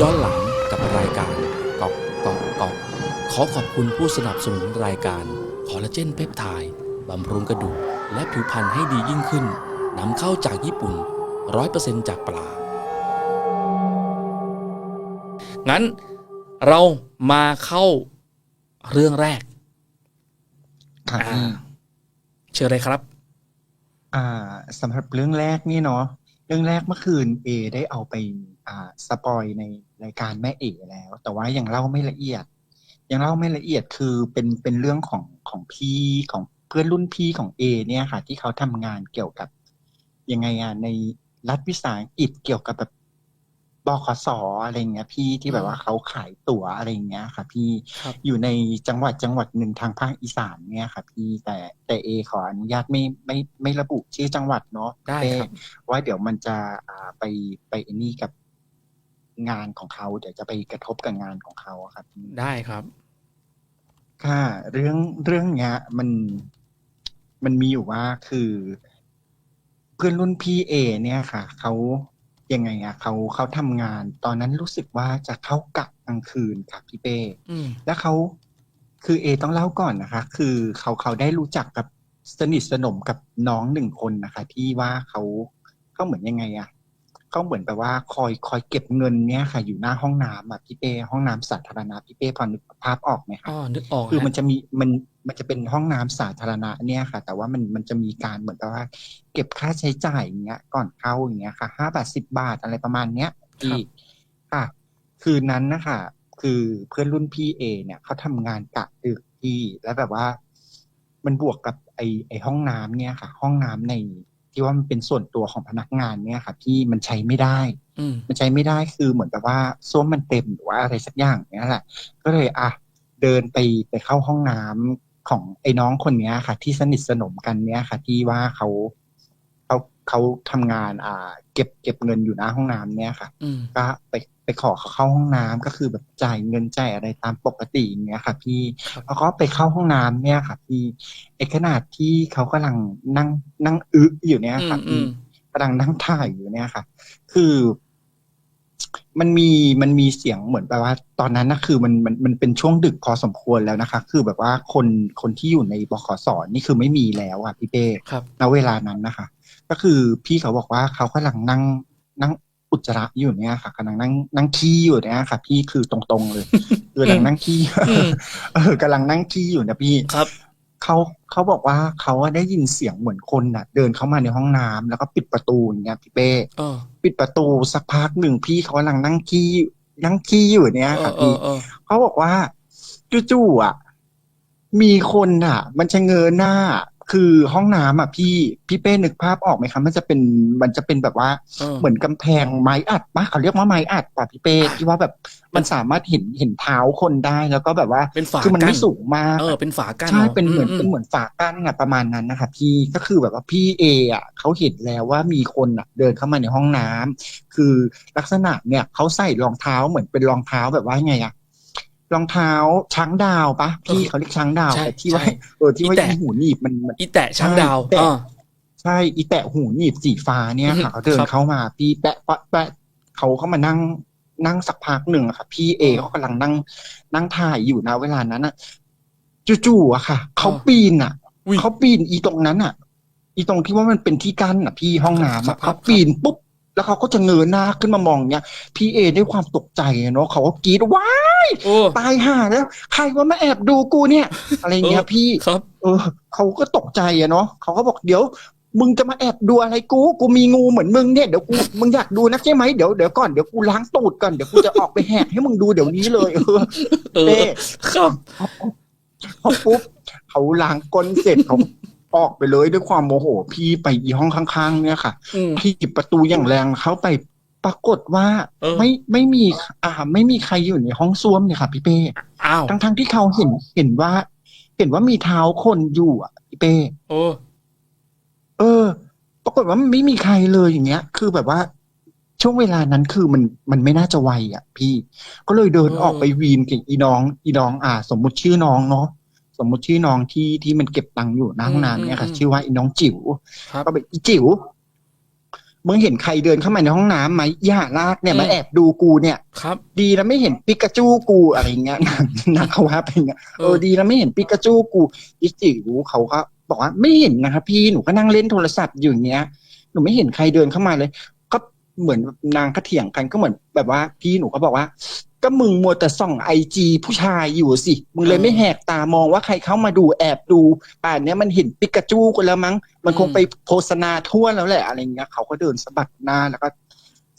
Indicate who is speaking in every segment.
Speaker 1: ย้อนหลังกับรายการกอกกอกกอกขอขอบคุณผู้สนับสนุนรายการคอลลาเจนเปปไทด์บำรุงกระดูกและผิวพรรณให้ดียิ่งขึ้นนำเข้าจากญี่ปุ่น 100%จากปลา งั้นเรามาเข้าเรื่องแรก
Speaker 2: ค่ะ
Speaker 1: อ่าเชิญเลยครับ
Speaker 2: อ่าสำหรับเรื่องแรกนี่เนาะเรื่องแรกเมื่อคืนเอได้เอาไปอ่าสปอยในรายการแม่เอแล้ว แต่ว่ายังเล่าไม่ละเอียด ยังเล่าไม่ละเอียดคือเป็นเป็นเรื่องของของพี่ของเพื่อนรุ่นพี่ของเอเนี่ยค่ะ ที่เขาทำงานเกี่ยวกับยังไงอะในรัฐวิสาหกิจเกี่ยวกับแบบ บขสอะไรเงี้ยพี่ที่แบบว่าเขาขายตั๋วอะไรเงี้ยค่ะ พี่
Speaker 1: ครับ
Speaker 2: อยู่ในจังหวัดจังหวัดหนึ่งทางภาคอีสานเนี่ยค่ะ พี่แต่แต่เอขออนุญาตไม่ไม่ไม่ระบุชื่อจังหวัดเนาะ
Speaker 1: ได้ครับ
Speaker 2: เอว่าเดี๋ยวมันจะอ่าไปไปไอ้นี่กับงานของเขาเดี๋ยวจะไปกระทบกับงานของเขาอะครับพี่
Speaker 1: ได้ครับ
Speaker 2: ค่ะ เรื่องเรื่องเนี้ย มันมันมีอยู่ว่าคือ เพื่อนรุ่นพี่เอเนี่ยค่ะเขา ยังไงอะเขาเขาทำงาน ตอนนั้นรู้สึกว่าจะเข้ากะกลางคืนค่ะพี่เป้
Speaker 1: อืม
Speaker 2: แล้วเขาคือเอต้องเล่าก่อนนะคะ คือเขาเขาได้รู้จักกับสนิทสนมกับน้องหนึ่งคนนะคะ ที่ว่าเขาเขาเหมือนยังไงอะ เขาเหมือนแบบว่าคอยคอยเก็บเงินเนี่ยค่ะ อยู่หน้าห้องน้ำอะพี่เป้ห้องน้ำสาธารณะพี่เป้พอนึกภาพออกไหมคะ
Speaker 1: อ๋อนึกออก
Speaker 2: คือ
Speaker 1: ฮะ
Speaker 2: มันจะมีมันมันจะเป็นห้องน้ำสาธารณะเนี่ยค่ะ แต่ว่ามันมันจะมีการเหมือนกับว่า เก็บค่าใช้จ่ายอย่างเงี้ย ก่อนเข้าอย่างเงี้ยค่ะห้าบาทสิบบาทอะไรประมาณเนี้ยที่ค่ะ คืนนั้นนะคะคือเพื่อนรุ่นพี่เอเนี่ยเขาทำงานกะดึกพี่แล้วแบบว่า มันบวกกับไอไอห้องน้ำเนี่ยค่ะ ห้องน้ำใน ที่ว่ามันเป็นส่วนตัวของพนักงานเนี่ยค่ะพี่มันใช้ไม่ได้
Speaker 1: อืม
Speaker 2: มันใช้ไม่ได้คือเหมือนกับว่าส้วมมันเต็มหรือว่าอะไรสักอย่างเนี้ยแหละ ก็เลยอะเดินไปไปเข้าห้องน้ำของไอ้น้องคนเนี้ยค่ะ ที่สนิทสนมกันเนี้ยค่ะ ที่ว่าเขา เขาเขาทำงานอ่า เก็บเก็บเงินอยู่หน้าห้องน้ำเนี้ยค่ะ
Speaker 1: อืม
Speaker 2: ก็ไปไปขอเขาเข้าห้องน้ำก็คือแบบจ่ายเงินจ่ายอะไรตามปกติอย่างเงี้ยค่ะ พี่
Speaker 1: ครับ
Speaker 2: แล้วก็ไปเข้าห้องน้ำเนี่ยค่ะ พี่ไอ้ขนาดที่เขากำลังนั่งนั่งอึอยู่เนี่ย
Speaker 1: อื
Speaker 2: ค่ะ
Speaker 1: มอื
Speaker 2: พี่
Speaker 1: ม
Speaker 2: กำลังนั่งถ่ายอยู่เนี่ยค่ะ คือ มันมีมันมีเสียงเหมือนแบบว่า ตอนนั้นนะคือมันมันมันเป็นช่วงดึกพอสมควรแล้วนะคะ คือแบบว่าคนคนที่อยู่ในบขสนี่คือไม่มีแล้วอะพี่เป้
Speaker 1: ครับ
Speaker 2: ณเวลานั้นนะคะ ก็คือพี่เขาบอกว่าเขากำลังนั่งนั่งอุจจาระอยู่เนี่ยค่ะกำลังนั่งนั่งขี้อยู่เนี่ยค่ะ พี่คือตรงๆเลยคือกำลังนั่งขี้
Speaker 1: อืม
Speaker 2: เออกำลังนั่งขี้อยู่นะพี่
Speaker 1: ครับ
Speaker 2: เขาเขาบอกว่าเขาอะได้ยินเสียงเหมือนคนน่ะ เดินเข้ามาในห้องน้ำแล้วก็ปิดประตูอย่างเงี้ยพี่เป้
Speaker 1: เออ
Speaker 2: ปิดประตูสักพักหนึ่งพี่เขากำลังนั่งขี้นั่งขี้อยู่เนี่ย
Speaker 1: เอ
Speaker 2: ค่ะ
Speaker 1: อเอ
Speaker 2: พี่
Speaker 1: อเออ
Speaker 2: เขาบอกว่าจู่ๆอะ มีคนอะ มันจะเงยหน้า คือห้องน้ำอะพี่พี่เป้นึกภาพออกไหมคะมันจะเป็นมันจะเป็นแบบว่า
Speaker 1: เออ
Speaker 2: เหมือนกำแพงไม้อัดปะเขาเรียกว่าไม้อัดป่ะพี่เป้ที่ว่าแบบมันสามารถเห็นเห็นเท้าคนได้แล้วก็แบบว่า
Speaker 1: เป็นฝา
Speaker 2: คือมันไม่
Speaker 1: กั้
Speaker 2: สูงมาก
Speaker 1: เออเป็นฝากั้น
Speaker 2: ใช่
Speaker 1: อา
Speaker 2: เป็นเหมือน
Speaker 1: ม
Speaker 2: เป็นเหมือนฝากั้นอะประมาณนั้นนะคะพี่ก็คือแบบว่าพี่เออะเขาเห็นแล้วว่ามีคนอะเดินเข้ามาในห้องน้ำคือลักษณะเนี่ยเขาใส่รองเท้าเหมือนเป็นรองเท้าแบบว่าไงอะ รองเท้าช้างดาวปะพี่เขาเรียกช้างดาว
Speaker 1: ใช่
Speaker 2: แต่ที่ว่า
Speaker 1: ใช่
Speaker 2: เออที่ว่า
Speaker 1: อีแตะ
Speaker 2: อีหูหนีบมันมัน
Speaker 1: อีแตะช้างดาว
Speaker 2: ใช่แตะ
Speaker 1: เออ
Speaker 2: ใช่อีแตะหูหนีบสีฟ้าเนี่ย
Speaker 1: อือฮึ
Speaker 2: ค่ะเขาเดิน
Speaker 1: ครับ
Speaker 2: เข้ามาพี่แปะแปะแปะเขาเข้ามานั่งนั่งสักพักหนึ่งอะค่ะ พี่เอ
Speaker 1: อ๋อ
Speaker 2: เขากำลังนั่ง นั่งถ่ายอยู่นะเวลานั้นอะจู่ๆอะค่ะเขา
Speaker 1: อ๋อ
Speaker 2: ปีนอะ
Speaker 1: อุ๊ย
Speaker 2: เขาปีนอีตรงนั้นอะอีตรงที่ว่ามันเป็นที่กั้นอะพี่ห้องน้ำ
Speaker 1: ครั
Speaker 2: อะ
Speaker 1: บ
Speaker 2: เขาปีนปุ๊บแล้วเขาก็จะเงยหน้าขึ้นมามองเนี้ยพี่เอด้วยความตกใจอะเนาะเขาก็กรีดว้า ย
Speaker 1: โอ้
Speaker 2: ตายห่าแล้ว ใครว่ามาแอบดูกูเนี่ย อะไรเงี้ย
Speaker 1: เออ
Speaker 2: พี่
Speaker 1: ครับ
Speaker 2: เออเขาก็ตกใจอะเนาะเขาก็บอกเดี๋ยวมึงจะมาแอบดูอะไรกู กูมีงูเหมือนมึงเนี่ย เดี๋ยวกู มึงอยากดูนักใช่ไหมเดี๋ยวเดี๋ยวก่อน เดี๋ยวกูล้างตูดก่อน เดี๋ยวกูจะออกไปแหกให้มึงดูเดี๋ยวนี้เลย เออ
Speaker 1: เออ
Speaker 2: เป้
Speaker 1: ครับ
Speaker 2: พอปุ๊บเขาล้างก้นเสร็จเขาออกไปเลยด้วยความโมโห พี่ไปอีห้องข้างๆ เนี่ยค่ะ
Speaker 1: อืม
Speaker 2: พี่ปิดประตูอย่างแรงเข้าไป ปรากฏว่า
Speaker 1: เออ
Speaker 2: ไม่ไม่มีอ่าไม่มีใครอยู่ในห้องส้วมเนี่ยค่ะพี่เป้
Speaker 1: อ้าว
Speaker 2: ทั้งทั้งๆที่เขาเห็นเห็นว่า เห็นว่ามีเท้าคนอยู่อะพี่เป้
Speaker 1: โอ้
Speaker 2: เออ ปรากฏว่ามันไม่มีใครเลยอย่างเงี้ย คือแบบว่า ช่วงเวลานั้นคือมันมันไม่น่าจะไวอะ พี่ ก็เลยเดินออกไปวีนกับอีน้อง อีน้อง อ่า สมมุติชื่อน้องเนาะสมมุติชื่อน้องที่ที่มันเก็บตังค์อยู่หน้าห้องน้ำเนี่ยค่ะ ชื่อว่าอีน้องจิ๋ว
Speaker 1: ครับ
Speaker 2: ก็แบบอีจิ๋ว มึงเห็นใครเดินเข้ามาในห้องน้ำไหมย่าลากเนี่ย
Speaker 1: อืม
Speaker 2: มาแอบดูกูเนี่ย
Speaker 1: ครับ
Speaker 2: ดีแล้วไม่เห็นปิกาจูกูอะไรเงี้ยนางนางเขาว่าไปเงี้ย
Speaker 1: เอ
Speaker 2: เอ
Speaker 1: อ
Speaker 2: อดีแล้วไม่เห็นปิกาจูกูอีจิ๋วเขาก็บอกว่าไม่เห็นนะครับพี่หนูก็นั่งเล่นโทรศัพท์อยู่อย่างเงี้ยหนูไม่เห็นใครเดินเข้ามาเลย ก็เหมือนนางก็เถียงกันก็เหมือนแบบว่าพี่หนูก็บอกว่า ก็มึงมัวแต่ส่องไอจีผู้ชายอยู่สิ มึงเลยไม่แหกตามองว่าใครเข้ามาดูแอบดู ป่านเนี้ยมันเห็นปิกาจูกันแล้วมั้ง มันคงไปโฆษณาทั่วแล้วแหละอะไรเงี้ย เขาก็เดินสะบัดหน้าแล้วก็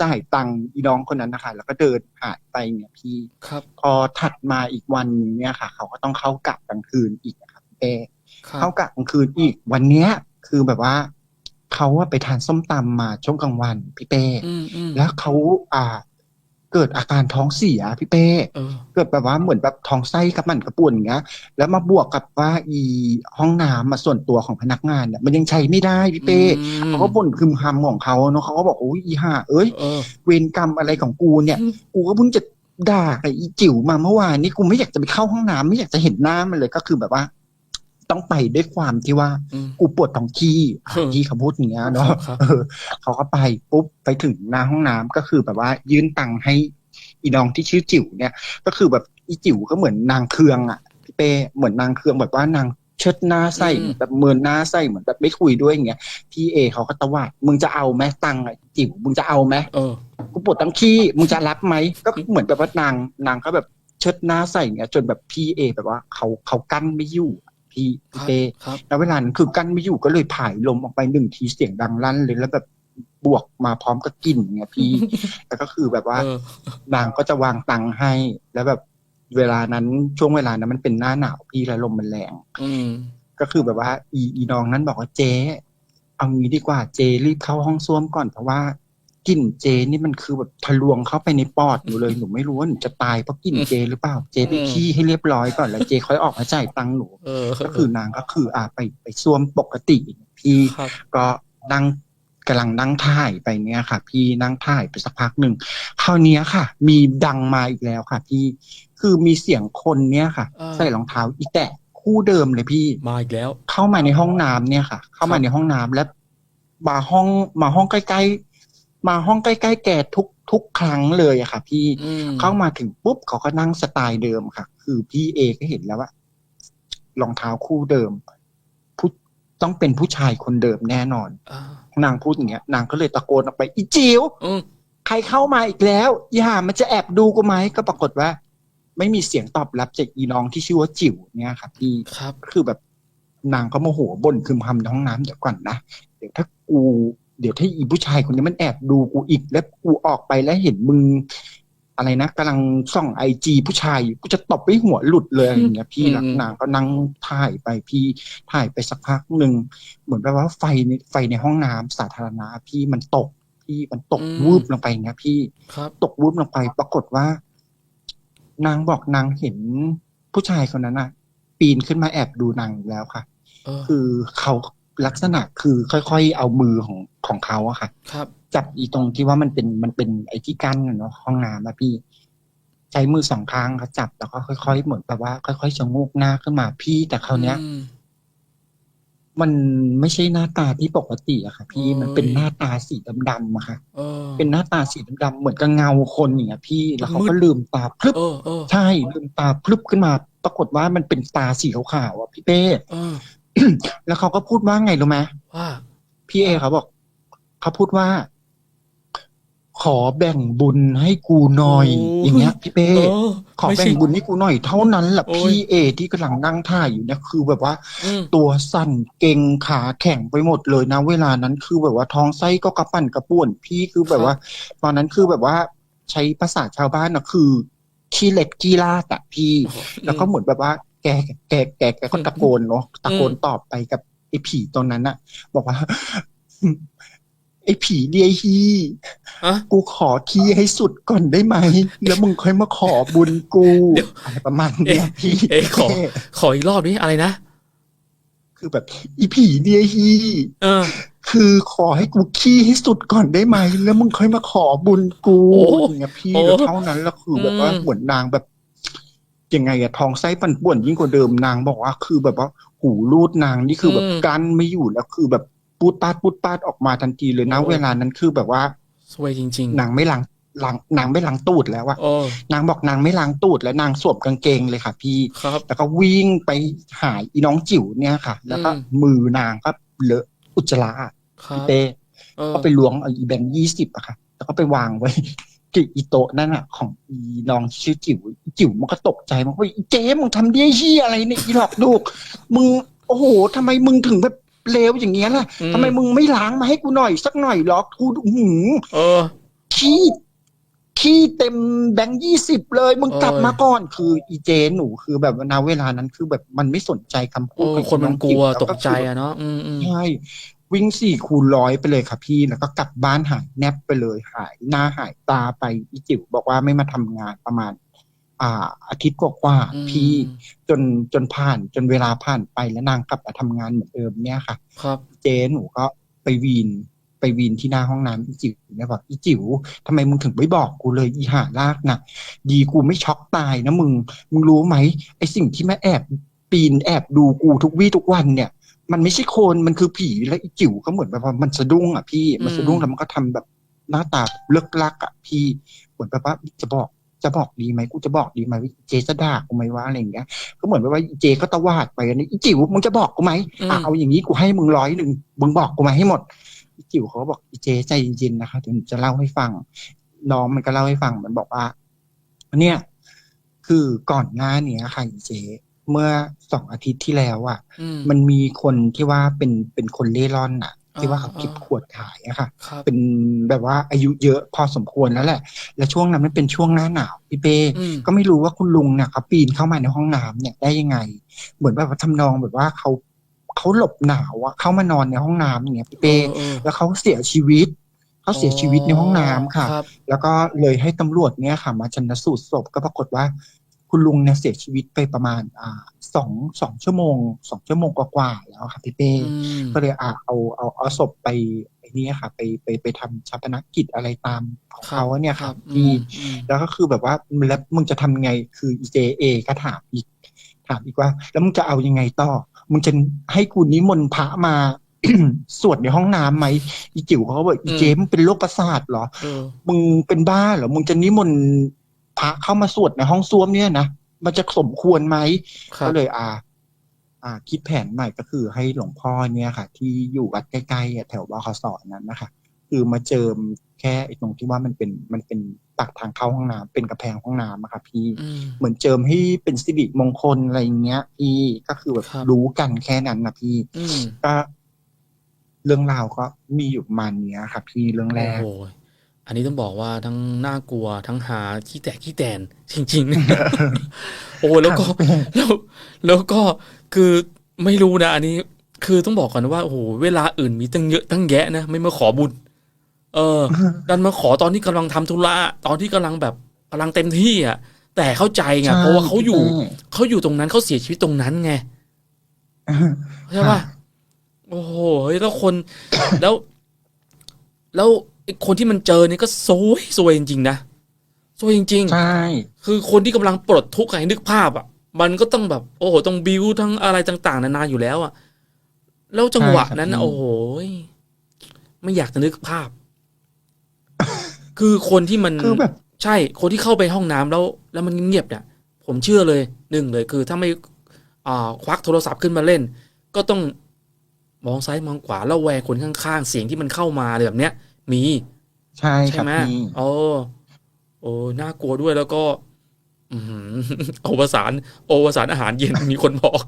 Speaker 2: จ่ายตังค์อีน้องคนนั้นนะคะ แล้วก็เดินหายไปเนี่ยพี่
Speaker 1: ครับ
Speaker 2: พอถัดมาอีกวันหนึงเนี่ยค่ะ เขาก็ต้องเข้ากะกลางคืนอีกนะครับพี่เป้
Speaker 1: ครั
Speaker 2: เข้า
Speaker 1: บ
Speaker 2: กะกลางคืนอีกวันเนี้ย คือแบบว่าเขาว่าไปทานส้มตำมาช่วงกลางวันพี่เป้
Speaker 1: อืมอืม
Speaker 2: แล้วเขาอ่า เกิดอาการท้องเสียพี่เป้
Speaker 1: เออ
Speaker 2: เกิดแบบว่าเหมือนแบบท้องไส้กระมันกระป่วนอย่างเงี้ย แล้วมาบวกกับว่าอีห้องน้ำมาส่วนตัวของพนักงานเนี่ยมันยังใช้ไม่ได้พี่เป้
Speaker 1: อืม
Speaker 2: เขาก็บ่นพึมพำของเขาเนาะเขาก็บอกโอ้ยอีห่าเอ้ย
Speaker 1: เออ
Speaker 2: เวรกรรมอะไรของกูเนี่ย กูก็เพิ่งจะด่าไอ้อีจิ๋วมาเมื่อวานนี้กูไม่อยากจะไปเข้าห้องน้ำไม่อยากจะเห็นหน้ามันเลยก็คือแบบว่า ต้องไปด้วยความที่ว่า
Speaker 1: อืม
Speaker 2: กูปวดท้องขี้
Speaker 1: เออ
Speaker 2: ที่เขาพูดอย่างเงี้ยเนาะ
Speaker 1: ครับ
Speaker 2: เออเขาก็ไปปุ๊บไปถึงหน้าห้องน้ำก็คือแบบว่ายื่นตังค์ให้อีน้องที่ชื่อจิ๋วเนี่ย ก็คือแบบอีจิ๋วก็เหมือนนางเคืองอะพี่เป้เหมือนนางเคืองแบบว่านางเชิดหน้าใส่
Speaker 1: อืม
Speaker 2: แบบเมินหน้าใส่เหมือนแบบไม่คุยด้วยอย่างเงี้ยพี่เอเขาก็ตวาดมึงจะเอาไหมตังค์อะจิ๋วมึงจะเอาไหม
Speaker 1: เออ
Speaker 2: กูปวดทั้งขี้มึงจะรับไหมก็เหมือนแบบว่านางนางก็แบบเชิดหน้าใส่อย่างเงี้ยจนแบบพี่เอแบบว่าเขาเขากั้นไม่อยู่อะ พี่
Speaker 1: ครั
Speaker 2: พี่
Speaker 1: บ
Speaker 2: เป้
Speaker 1: ครับ
Speaker 2: แล้วเวลานั้นคือกั้นไม่อยู่ก็เลยผายลมออกไปหนึ่งทีเสียงดังลั่นเลยแล้วแบบบวกมาพร้อมกับกลิ่นเงี้ยพี่ แล้วก็คือแบบว่า
Speaker 1: เออ
Speaker 2: นางก็จะวางตังค์ให้ แล้วแบบเวลานั้นช่วงเวลานั้นมันเป็นหน้าหนาวพี่แล้วลมมันแรง
Speaker 1: อืม
Speaker 2: ก็คือแบบว่า อีอีน้องนั้นบอกว่าเจ๊เอางี้ดีกว่าเจรีบเข้าห้องส้วมก่อนเพราะว่า กลิ่นเจนี่มันคือแบบทะลวงเข้าไปในปอดหนูเลยหนูไม่รู้ว่าหนูจะตายเพราะกลิ่นเจหรือเปล่าเจไป
Speaker 1: อืม
Speaker 2: ขี้ให้เรียบร้อยก่อนแล้วเจค่อยออกมาจ่ายตังค์หนู
Speaker 1: เออ
Speaker 2: ก็คือนางก็คือ อ่าไปไปส้วมปกติพี่
Speaker 1: ครับ
Speaker 2: ก็นั่งกำลังนั่งถ่ายไปเนี่ยค่ะ พี่นั่งถ่ายไปสักพักหนึ่งคราวเนี้ยค่ะ มีดังมาอีกแล้วค่ะ พี่คือมีเสียงคนเนี่ยค่ะ
Speaker 1: อ่า
Speaker 2: ใส่รองเท้าอีแตะคู่เดิมเลยพี่
Speaker 1: มาอีกแล้ว
Speaker 2: เข้ามาในห้องน้ำเนี่ยค่ะ เข้า
Speaker 1: ครั
Speaker 2: มา
Speaker 1: บ
Speaker 2: ในห้องน้ำแล้วมาห้องมาห้องใกล้ๆ มาห้องใกล้ๆแกทุกทุกครั้งเลยอะค่ะ พี่
Speaker 1: อืม
Speaker 2: เข้ามาถึงปุ๊บเขาก็นั่งสไตล์เดิมค่ะ คือพี่เอก็เห็นแล้วว่ารองเท้าคู่เดิมผู้ต้องเป็นผู้ชายคนเดิมแน่นอน
Speaker 1: อ่า
Speaker 2: นางพูดอย่างเงี้ย นางก็เลยตะโกนออกไป อีจิ๋ว
Speaker 1: อืม
Speaker 2: ใครเข้ามาอีกแล้วอย่ามันจะแอบดูกูไหมก็ปรากฏว่า ไม่มีเสียงตอบรับจากอีน้องที่ชื่อว่าจิ๋วเนี่ยค่ะพี่
Speaker 1: ครับ
Speaker 2: คือแบบนางก็โมโหบ่นคึมพำในห้องน้ำเดี๋ยวก่อนนะเดี๋ยวถ้ากู เดี๋ยวถ้าอีผู้ชายคนนี้มันแอบดูกูอีกแล้วกูออกไปแล้วเห็นมึงอะไรนะกำลังส่องไอจีผู้ชายอยู่กูจะตบไปหัวหลุดเลยอะไรอย่างเงี้ยพี่
Speaker 1: อืม
Speaker 2: แล้วนางก็นั่งถ่ายไปพี่ถ่ายไปสักพักหนึ่งเหมือนแบบว่าไฟในไฟในห้องน้ำสาธารณะพี่มันตกพี่มันตกวืบลงไปอย่างเงี้ยพี่
Speaker 1: ครับ
Speaker 2: ตกวุบลงไป ปรากฏว่า นางบอกนางเห็นผู้ชายคนนั้นน่ะ ปีนขึ้นมาแอบดูนางอีกแล้วค่ะ
Speaker 1: เออ
Speaker 2: คือเขา ลักษณะคือค่อยๆ เอามือของของเขาอะค่ะ
Speaker 1: ครับ
Speaker 2: จับอีตรงที่ว่ามันเป็นมันเป็นไอ้ที่กั้นน่ะเนาะห้องน้ำอะพี่ ใช้มือสองข้างเขาจับแล้วก็ค่อยๆเหมือนแบบว่า ค่อยๆชะโงกหน้าขึ้นมาพี่แต่คราวเนี้ย
Speaker 1: อืม
Speaker 2: มันไม่ใช่หน้าตาที่ปกติอะค่ะ พี่
Speaker 1: โอ้ย
Speaker 2: มันเป็นหน้าตาสีดำๆอะค่ะ
Speaker 1: เออ
Speaker 2: เป็นหน้าตาสีดำๆเหมือนกับเงาคนอย่างเงี้ยพี่แล้วเขา
Speaker 1: มื
Speaker 2: ก็
Speaker 1: ด
Speaker 2: ลืมตาพลึบ
Speaker 1: เออเออ
Speaker 2: ใช่ลืมตาพลึบขึ้นมา ปรากฏว่ามันเป็นตาสีขาวๆอะพี่เป้
Speaker 1: เออ
Speaker 2: แล้วเขาก็พูดว่าไงรู้ไหม
Speaker 1: ว่า
Speaker 2: พี่เอเขาบอก เขาพูดว่า ขอแบ่งบุญให้กูหน่อย อย่างเงี้ย พี่เป้
Speaker 1: เออ
Speaker 2: ขอ
Speaker 1: ไม่
Speaker 2: แบ่
Speaker 1: ใช่
Speaker 2: งบุญให้กูหน่อย เท่านั้นแหละ
Speaker 1: โอ้ย
Speaker 2: พี่เอ ที่กำลังนั่งท่าอยู่เนี่ยคือแบบว่า
Speaker 1: อืม
Speaker 2: ตัวสั่นเกร็งขาแข็งไปหมดเลยนะเวลานั้นคือแบบว่าท้องไส้ก็กระปั่นกระป่วน พี่คือแบบว่า ตอนนั้นคือแบบว่า ใช้ภาษาชาวบ้านนะคือขี้เหล็กขี้ลาดอะพี่ แล้วก็เหมือนแบบว่า แกแกแกแกก็ตะโกนเนาะตะโกนตอบไปกับไอ้ผีตอนนั้นอะบอกว่า ไอ้ผีเดียฮี
Speaker 1: อะ
Speaker 2: กูขอขี้ให้สุดก่อนได้ไหม แล้วมึงค่อยมาขอบุญกู
Speaker 1: เดี๋ยว
Speaker 2: อะไรประมาณเนี้ยพี่
Speaker 1: เอ๊ะขอ ขออีกรอบนี้อะไรนะ
Speaker 2: คือแบบอีผีเดียฮี
Speaker 1: เออ
Speaker 2: คือขอให้กูขี้ให้สุดก่อนได้ไหม แล้วมึงค่อยมาขอบุญกู
Speaker 1: โอ้
Speaker 2: อย่างเงี้ยพี่
Speaker 1: โอ้
Speaker 2: แล้วเท่านั้นแล้วคือแบบว่า
Speaker 1: อืม
Speaker 2: เหมือนนางแบบ ยังไงอะทองไส้ปั่นป่วนยิ่งกว่าเดิมนางบอกว่า คือแบบว่าหูรูดนางนี่คือแบบกั้นไม่อยู่แล้วคือแบบปูดปาดปูดปาดออกมาทันทีเลยนะ
Speaker 1: โอ้
Speaker 2: เวลานั้นคือแบบว่า
Speaker 1: สวยจริง
Speaker 2: นางไม่ล้างล้างนางไม่ล้างตูดแล้วอะ
Speaker 1: ๆโอ้
Speaker 2: นางบอกนางไม่ล้างตูดแล้วนางสวมกางเกงเลยค่ะ พี่
Speaker 1: ครับ
Speaker 2: แล้วก็วิ่งไปหาอีน้องจิ๋วเนี่ยค่ะ แล้วก็
Speaker 1: อืม
Speaker 2: มือนางก็เลอะอุจจาระอะ
Speaker 1: ครับ
Speaker 2: พี่เต้
Speaker 1: เออ
Speaker 2: ก็ไปล้วงเอาอีแบงค์ยี่สิบอะค่ะ แล้วก็ไปวางไว้ที่อีโต๊ะนั่นอะของอีน้องชื่อจิ๋วอี จิ๋วมันก็ตกใจมันก็ว่าอีเจ๊มึงทำเดี้ยเหียอะไรเนี่ยอีหลอกลูกมึงโอ้โหทำไมมึงถึงแบบเลวอย่างเงี้ยล่ะ
Speaker 1: อื
Speaker 2: ทำไมมึงไม่ล้างมาให้กูหน่อยสักหน่อยหรอกกูอื้อหือ
Speaker 1: เออ
Speaker 2: ขี้ขี้เต็มแบงค์ยี่สิบเลย มึงกลับ
Speaker 1: โอ้ย
Speaker 2: มาก่อนคืออีเจหนูคือแบบว่าณเวลานั้นคือแบบมันไม่สนใจคำพู
Speaker 1: โอ้
Speaker 2: ดของ
Speaker 1: คนมันกลัว
Speaker 2: อง
Speaker 1: ต
Speaker 2: จิ๋
Speaker 1: กใจ
Speaker 2: แล้ว
Speaker 1: อะเนาะอืมอืม
Speaker 2: ใช่วิ่งสี่คูณร้อยไปเลยค่ะพี่แล้วก็กลับบ้านหายแนบไปเลยหายหน้าหายตาไปอีจิ๋วบอกว่าไม่มาทำงานประมาณ อ่าอาทิตย์กว่าๆ
Speaker 1: อืม
Speaker 2: พี่จนจนผ่านจนเวลาผ่านไปแล้วนางกลับมาทำงานเหมือนเดิมเนี่ยค่ะ
Speaker 1: ครับ
Speaker 2: เจ๊หนูก็ไปวีนไปวีนที่หน้าห้องน้ำอีจิ๋วเนี่ยบอกอีจิ๋วทำไมมึงถึงไม่บอกกูเลยอีห่าลากนะดีกูไม่ช็อกตายนะมึง มึงรู้ไหมไอสิ่งที่แม่แอบปีนแอบดูกูทุกวี่ทุกวันเนี่ย มันไม่ใช่โคนมันคือผีแล้วอีจิ๋วก็เหมือนแบบว่ามันสะดุ้งอะพี่มันสะดุ้งแล้วมันก็ทำแบบหน้าตาเลิกลักอะพี่เหมือนแบบว่าจะบอก จะบอกดีไหมกูจะบอกดีไหมว่าเจจะด่ากูไหมว่าอะไรอย่างเงี้ย ก็เหมือนแบบว่าอีเจก็ตะวาดไปอันนี้อีจิ๋วมึงจะบอกกูไหม
Speaker 1: อืม
Speaker 2: อะเอาอย่างนี้กูให้มึงร้อยหนึ่งมึงบอกกูมาให้หมดอีจิ๋วเขาก็บอกอีเจใจเย็นๆนะคะเดี๋ยวหนูจะเล่าให้ฟัง น้องมันก็เล่าให้ฟังมันบอกว่าเนี่ย คือก่อนหน้าเนี้ยค่ะอีเจเมื่อสองอาทิตย์ที่แล้วอะ
Speaker 1: อืม
Speaker 2: มันมีคนที่ว่าเป็นเป็นคนเล่ร่อนอะ ที่ว่าเขา
Speaker 1: อ่า
Speaker 2: เก็บขวดขายอะค่ะ
Speaker 1: ครับ
Speaker 2: เป็นแบบว่าอายุเยอะพอสมควรแล้วแหละ และช่วงนั้นมันเป็นช่วงหน้าหนาวพี่เป้
Speaker 1: อืม
Speaker 2: ก็ไม่รู้ว่าคุณลุงเนี่ยเขาปีนเข้ามาในห้องน้ำเนี่ยได้ยังไง เหมือนแบบว่าทำนองแบบว่าเขาเขาหลบหนาวอะเข้ามานอนในห้องน้ำอย่างเงี้ยพี่เป้
Speaker 1: เออ
Speaker 2: แล้วเขาเสียชีวิตเขาเสียชีวิตในห้องน้ำค่ะ
Speaker 1: รับ
Speaker 2: แล้วก็เลยให้ตำรวจเนี่ยค่ะ มาชันสูตรศพก็ปรากฏว่า คุณลุงเนี่ยเสียชีวิตไปประมาณอ่าสองสองชั่วโมงสองชั่วโมงกว่าๆแล้วค่ะพี่เป้
Speaker 1: อืม
Speaker 2: ก็เลยอ่าเอาเอาเอาศพไปไอ้นี่ค่ะไปไปไปทำชาปนกิจอะไรตามของเขาอะเนี่ย
Speaker 1: ค
Speaker 2: ค่ะ
Speaker 1: รับ
Speaker 2: ที่
Speaker 1: อืม
Speaker 2: แล้วก็คือแบบว่าแล้วมึงจะทำไงคืออีเจเอก็ถามอีก ถามอีกว่า แล้วมึงจะเอายังไงต่อ มึงจะให้กูนิมนต์พระมาสวดในห้องน้ำไหมอีจิ๋วเขาก็บอกอีเจมึงเป็นโรคประสาทเหรอ
Speaker 1: เออ
Speaker 2: มึงเป็นบ้าเหรอ มึงจะนิมนต์ พระเข้ามาสวดในห้องส้วมเนี่ยนะมันจะสมควรไหม
Speaker 1: ครับ
Speaker 2: ก็เลยอ่า อ่า คิดแผนใหม่ก็คือให้หลวงพ่อเนี่ยค่ะ ที่อยู่วัดใกล้ๆอะแถวบขสนั้นนะคะ คือมาเจิมแค่ไอ้ตรงที่ว่ามันเป็นมันเป็นปากทางเข้าห้องน้ำเป็นกระแพงห้องน้ำอะค่ะพี่
Speaker 1: อืม
Speaker 2: เหมือนเจิมให้เป็นสิริมงคลอะไรอย่างเงี้ย พี่ก็คือแบบ
Speaker 1: ครับ
Speaker 2: รู้กันแค่นั้นนะพี่
Speaker 1: อืม
Speaker 2: ก็เรื่องราวก็มีอยู่ประมาณเนี้ยค่ะพี่เรื่องแรก
Speaker 1: โอ้โหอันนี้ต้องบอกว่าทั้งน่ากลัวทั้งหาขี้แตกขี้แตนจริงๆ โอ้แล้วก็แล้วแล้วก็คือไม่รู้นะ อันนี้คือต้องบอกก่อนนะว่าโอ้โหเวลาอื่นมีตั้งเยอะตั้งแยะนะไม่มาขอบุญ เออ ดันมาขอตอนที่กำลังทำธุระตอนที่กำลังแบบกำลังเต็มที่อะ แต่เข้าใจไง
Speaker 2: ใช่
Speaker 1: เพราะว่าเขาอยู่
Speaker 2: พี่
Speaker 1: เขาอยู่ตรงนั้นเขาเสียชีวิตตรงนั้นไง
Speaker 2: เต้
Speaker 1: ใช่ป่ะโอ้โหเฮ้ยแล้วคนแล้วแล้วไอ้ คนที่มันเจอเนี่ยก็ซวยซวยจริงๆนะซวยจริงๆ
Speaker 2: ใช่
Speaker 1: คือคนที่กำลังปลดทุกข์ให้นึกภาพอะ มันก็ต้องแบบโอ้โหต้องบิวทั้งอะไรต่าง ๆ นานาอยู่แล้วอะแล้วจังหวะนั้นน่ะ
Speaker 2: ใช่ครับ
Speaker 1: โอ้โหยไม่อยากจะนึกภาพ คือคนที่มัน
Speaker 2: คือแบบ
Speaker 1: ใช่ คนที่เข้าไปห้องน้ำแล้ว แล้วมันเงียบๆเนี่ย ผมเชื่อเลยหนึ่งเลย คือถ้าไม่อ่าควักโทรศัพท์ขึ้นมาเล่น ก็ต้องมองซ้ายมองขวาแล้วแวงคนข้างๆ เสียงที่มันเข้ามาอะไรแบบเนี้ย มี
Speaker 2: ใช่ค
Speaker 1: ใช่
Speaker 2: รับ
Speaker 1: ไหม
Speaker 2: พี่
Speaker 1: โอ้โอ้น่ากลัวด้วยแล้วก็ อือหือโอวสานโอวสานอาหารเย็นมีคนบอก